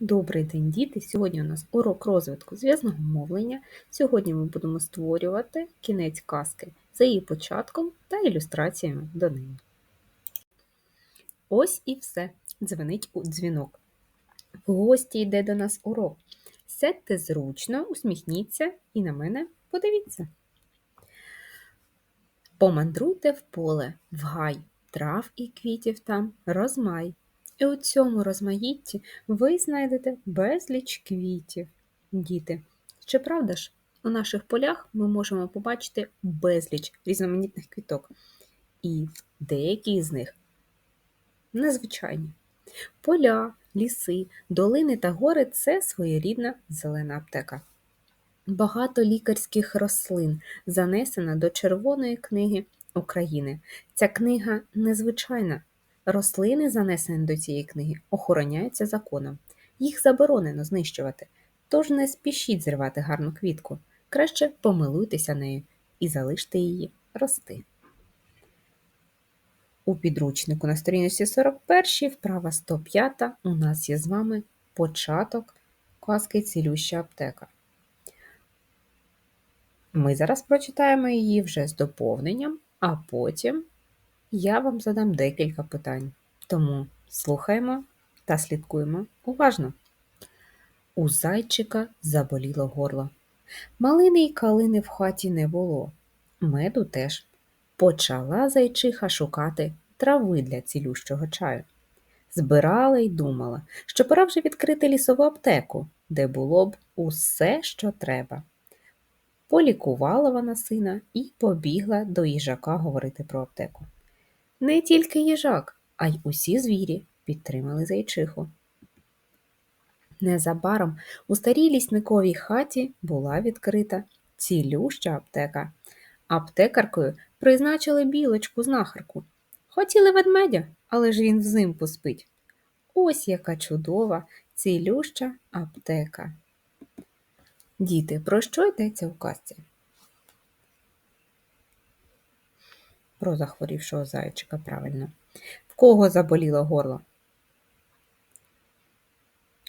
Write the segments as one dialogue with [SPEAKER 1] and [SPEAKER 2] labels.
[SPEAKER 1] Добрий день, діти! Сьогодні у нас урок розвитку зв'язного мовлення. Сьогодні ми будемо створювати кінець казки за її початком та ілюстраціями до неї. Ось і все. Дзвенить у дзвінок. В гості йде до нас урок. Сядьте зручно, усміхніться і на мене подивіться. Помандруйте в поле, в гай, трав і квітів там розмай. І у цьому розмаїтті ви знайдете безліч квітів. Діти, чи правда ж, у наших полях ми можемо побачити безліч різноманітних квіток, і деякі з них незвичайні. Поля, ліси, долини та гори це своєрідна зелена аптека. Багато лікарських рослин занесено до Червоної книги України. Ця книга незвичайна. Рослини, занесені до цієї книги, охороняються законом. Їх заборонено знищувати. Тож не спішіть зривати гарну квітку. Краще помилуйтеся нею і залиште її рости. У підручнику на сторінці 41, вправа 105, у нас є з вами початок казки цілюща аптека. Ми зараз прочитаємо її вже з доповненням, а потім я вам задам декілька питань. Тому слухаємо та слідкуємо уважно. У зайчика заболіло горло. Малини й калини в хаті не було. Меду теж. Почала зайчиха шукати трави для цілющого чаю. Збирала й думала, що пора вже відкрити лісову аптеку, де було б усе, що треба. Полікувала вона сина і побігла до їжака говорити про аптеку. Не тільки їжак, а й усі звірі підтримали зайчиху. Незабаром у старій лісниковій хаті була відкрита цілюща аптека. Аптекаркою призначили білочку знахарку. Хотіли ведмедя, але ж він взимку спить. Ось яка чудова цілюща аптека. Діти, про що йдеться у казці? Про захворівшого зайчика, правильно. В кого заболіло горло?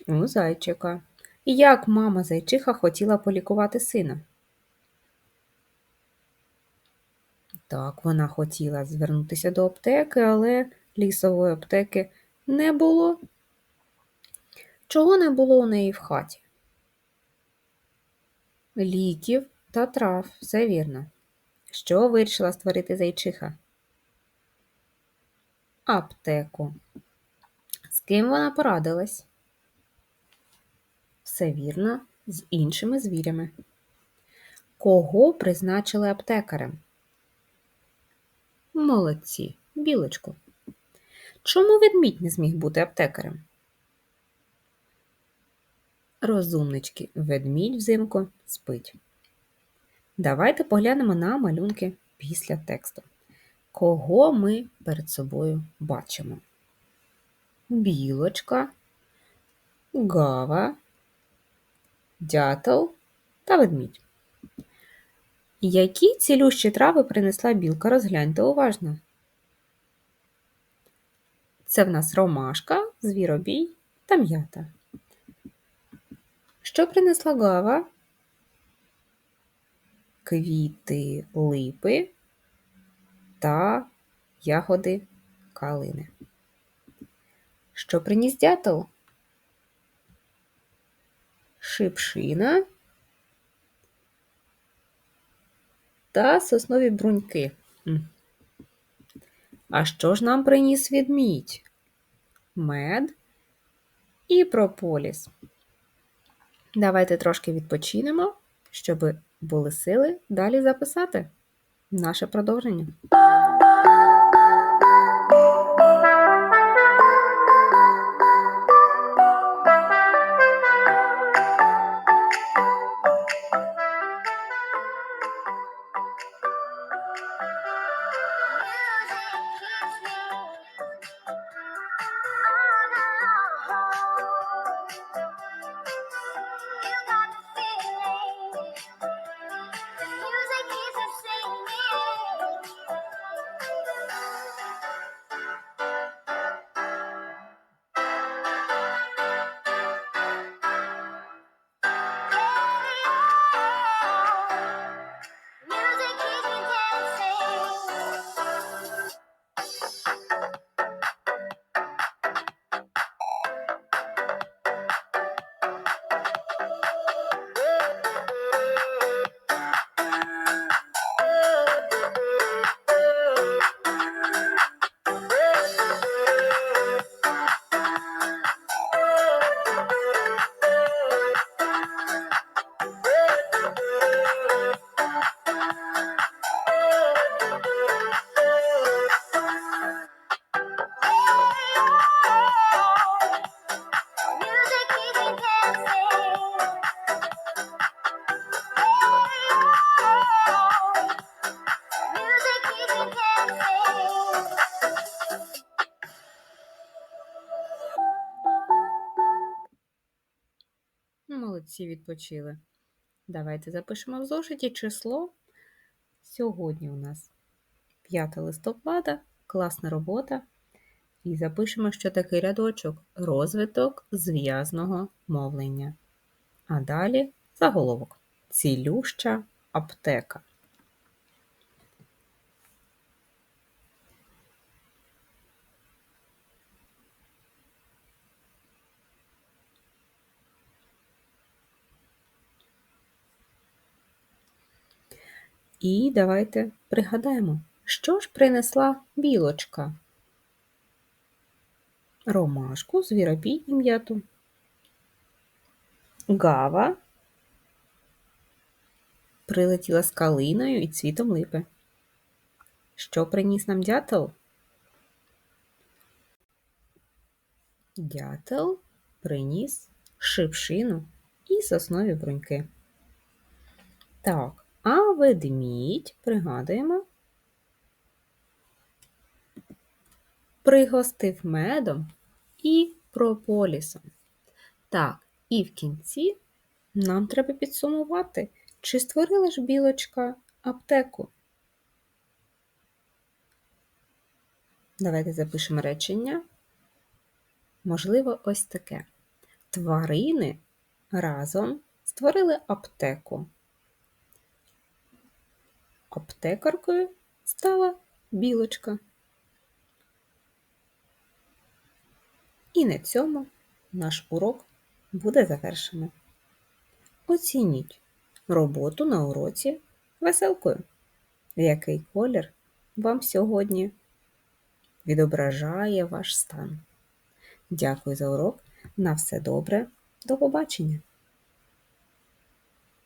[SPEAKER 1] У зайчика. І як мама зайчиха хотіла полікувати сина? Так, вона хотіла звернутися до аптеки, але лісової аптеки не було. Чого не було у неї в хаті? Ліків та трав, все вірно. Що вирішила створити зайчиха? Аптеку. З ким вона порадилась? Все вірно, з іншими звірями. Кого призначили аптекарем? Молодці, білочку. Чому ведмідь не зміг бути аптекарем? Розумнички, ведмідь взимку спить. Давайте поглянемо на малюнки після тексту. Кого ми перед собою бачимо? Білочка, гава, дятел та ведмідь. Які цілющі трави принесла білка? Розгляньте уважно. Це в нас ромашка, звіробій та м'ята. Що принесла гава? Квіти липи та ягоди калини. Що приніс дятел? Шипшина та соснові бруньки. А що ж нам приніс відмідь? Мед і прополіс. Давайте трошки відпочинемо, щоб були сили далі записати наше продовження. Молодці відпочили. Давайте запишемо в зошиті число. Сьогодні у нас 5 листопада, класна робота. І запишемо, що такий рядочок розвиток зв'язного мовлення. А далі заголовок цілюща аптека. І давайте пригадаємо, що ж принесла білочка? Ромашку, звіробій і м'яту. Гава прилетіла з калиною і цвітом липи. Що приніс нам дятел? Дятел приніс шипшину і соснові бруньки. Так, а ведмідь, пригадуємо, пригостив медом і прополісом. Так, і в кінці нам треба підсумувати, чи створила ж білочка аптеку. Давайте запишемо речення. Можливо, ось таке. Тварини разом створили аптеку. Аптекаркою стала білочка. І на цьому наш урок буде завершено. Оцініть роботу на уроці веселкою. Який колір вам сьогодні відображає ваш стан? Дякую за урок. На все добре. До побачення!